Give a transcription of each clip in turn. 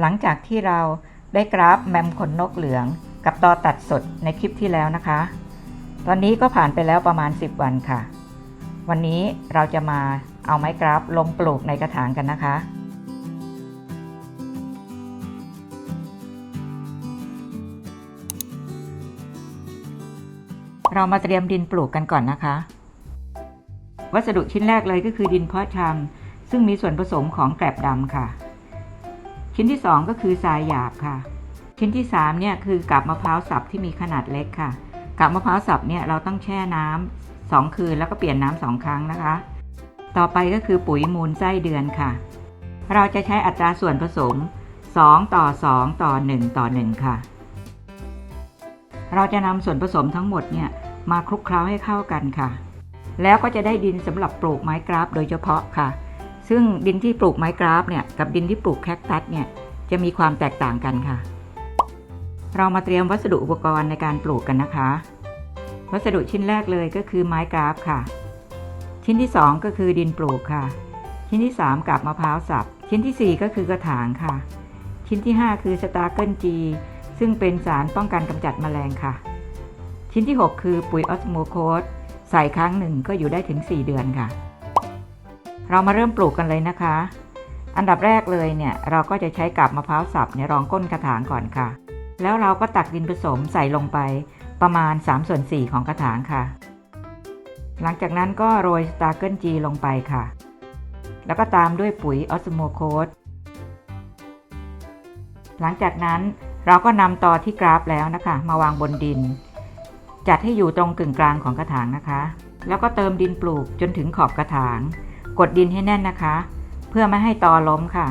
หลังจากที่เราได้กราฟแมมขนนกเหลืองกับตอตัดสดในคลิปที่แล้วนะคะ ตอนนี้ก็ผ่านไปแล้วประมาณ 10 วันค่ะ วันนี้เราจะมาเอาไม้กราฟลงปลูกในกระถางกันนะคะ เรามาเตรียมดินปลูกกันก่อนนะคะ วัสดุชิ้นแรกเลยก็คือดินเพาะชำซึ่งมีส่วนผสมของแกลบดำค่ะ ชิ้นที่ 2 ก็คือทรายหยาบค่ะ ชิ้นที่3เนี่ยคือกาบมะพร้าวสับที่มีขนาดเล็กค่ะกาบมะพร้าวสับเนี่ยเราต้องแช่น้ำสองคืนแล้วก็เปลี่ยนน้ำสองครั้งนะคะ ต่อไปก็คือปุ๋ยมูลไส้เดือนค่ะ เราจะใช้อัตราส่วนผสม 2 ต่อ 2 ต่อ 1 ต่อ 1 ค่ะ เราจะนำส่วนผสมทั้งหมดเนี่ยมาคลุกเคล้าให้เข้ากันค่ะ แล้วก็จะได้ดินสำหรับปลูกไม้กราฟโดยเฉพาะค่ะ ซึ่งดินที่ปลูกไม้กราฟเนี่ยกับดินที่ปลูกแคคตัสเนี่ยจะมีความแตกต่างกันค่ะ เรามาเตรียมวัสดุอุปกรณ์ในการปลูกกันนะคะ วัสดุชิ้นแรกเลยก็คือไม้กราฟค่ะ ชิ้นที่ 2 ก็คือดินปลูกค่ะ ชิ้นที่ 3กับมะพร้าวสับ ชิ้นทีสี่4 ก็คือกระถางค่ะ ชิ้นที่ 5 คือสตาร์เกิลจีซึ่งเป็นสารป้องกันกำจัดแมลงค่ะ ชิ้นที่ 6 คือปุ๋ยออสโมโคสใส่ครั้งหนึ่งก็อยู่ได้ถึง 4 เดือนค่ะ เรามาเริ่มปลูกกันเลยนะคะ อันดับแรกเลยเนี่ยเราก็จะใช้กับมะพร้าวสับเนี่ยรองก้นกระถางก่อนค่ะ แล้วเราก็ตักดินผสมใส่ลงไปประมาณ 3 ส่วน 4 ของกระถางค่ะ หลังจากนั้นก็โรยสตาร์เกิลจีลงไปค่ะ แล้วก็ตามด้วยปุ๋ยออสโมโคสหลังจากนั้นเราก็นำตอที่กราฟแล้วนะคะ มาวางบนดิน จัดให้อยู่ตรงกึ่งกลางของกระถางนะคะ แล้วก็เติมดินปลูกจนถึงขอบกระถาง กดดินให้แน่นนะคะ เพื่อไม่ให้ตอล้มค่ะ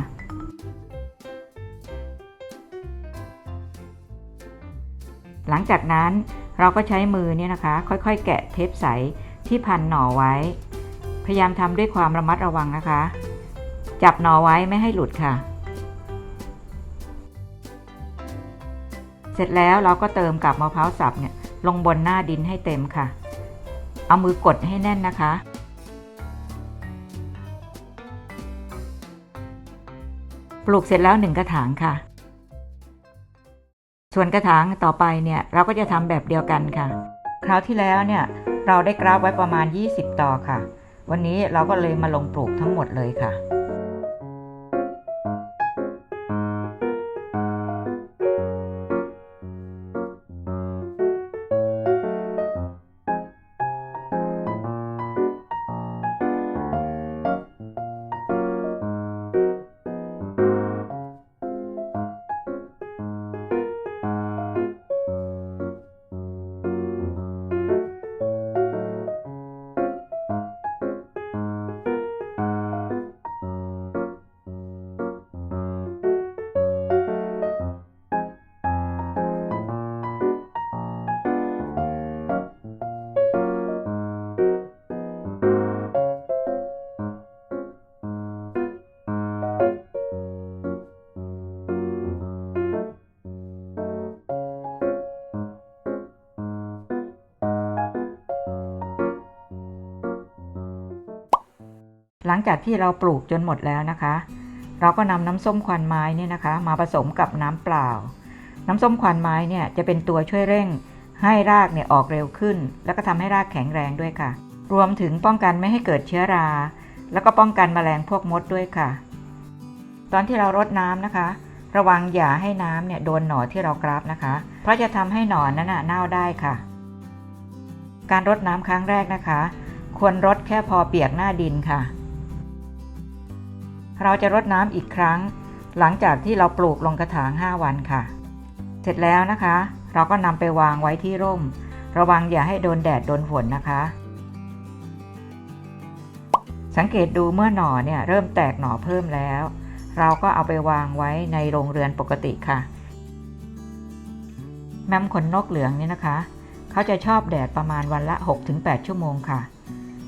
หลังจากนั้นเราก็ใช้มือเนี่ยนะคะ ค่อยๆ แกะเทปใสที่พันหน่อไว้ พยายามทำด้วยความระมัดระวังนะคะ จับหน่อไว้ไม่ให้หลุดค่ะ เสร็จแล้วเราก็เติมกับมะพร้าวสับเนี่ยลงบนหน้าดินให้เต็มค่ะ เอามือกดให้แน่นนะคะ ปลูกเสร็จแล้วหนึ่งกระถางค่ะ ส่วนกระถางต่อไปเนี่ยเราก็จะทำแบบเดียวกันค่ะ คราวที่แล้วเนี่ยเราได้กราฟไว้ประมาณ 20 ต่อค่ะ วันนี้เราก็เลยมาลงปลูกทั้งหมดเลยค่ะ ลังจากที่เราปลูกจนหมดแล้วนะคะ เราก็นำน้ำส้มควันไม้เนี่ยนะคะ มาผสมกับน้ำเปล่า น้ำส้มควันไม้เนี่ยจะเป็นตัวช่วยเร่ง ให้รากเนี่ยออกเร็วขึ้น แล้วก็ทำให้รากแข็งแรงด้วยค่ะ รวมถึงป้องกันไม่ให้เกิดเชื้อรา แล้วก็ป้องกันแมลงพวกมดด้วยค่ะ ตอนที่เรารดน้ำนะคะ ระวังอย่าให้น้ำเนี่ยโดนหน่อที่เรากราฟนะคะ เพราะจะทำให้หนอนนั้นน่ะเน่าได้ค่ะ การรดน้ำครั้งแรกนะคะควรรดแค่พอเปียกหน้าดินค่ะ เราจะรดน้ำอีกครั้ง หลังจากที่เราปลูกลงกระถาง 5 วันค่ะ เสร็จแล้วนะคะ เราก็นำไปวางไว้ที่ร่ม ระวังอย่าให้โดนแดดโดนฝนนะคะ สังเกตดูเมื่อหน่อเนี่ยเริ่มแตกหน่อเพิ่มแล้ว เราก็เอาไปวางไว้ในโรงเรือนปกติค่ะ แมมขนนกเหลืองนี่นะคะเขาจะชอบแดดประมาณวันละ 6-8 ชั่วโมงค่ะ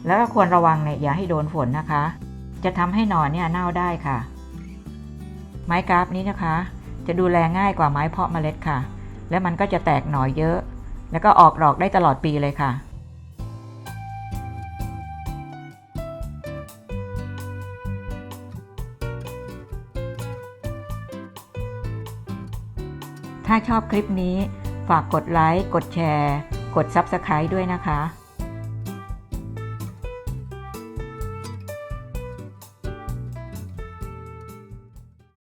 แล้วก็ควรระวังเนี่ยอย่าให้โดนฝนนะคะ จะทำให้หนอนเนี่ยเน่าได้ค่ะ ไม้กราฟนี้นะคะ จะดูแลง่ายกว่าไม้เพาะเมล็ดค่ะ และมันก็จะแตกหน่อเยอะ แล้วก็ออกดอกได้ตลอดปีเลยค่ะถ้าชอบคลิปนี้ฝากกดไลค์ กดแชร์ กด Subscribe ด้วยนะคะ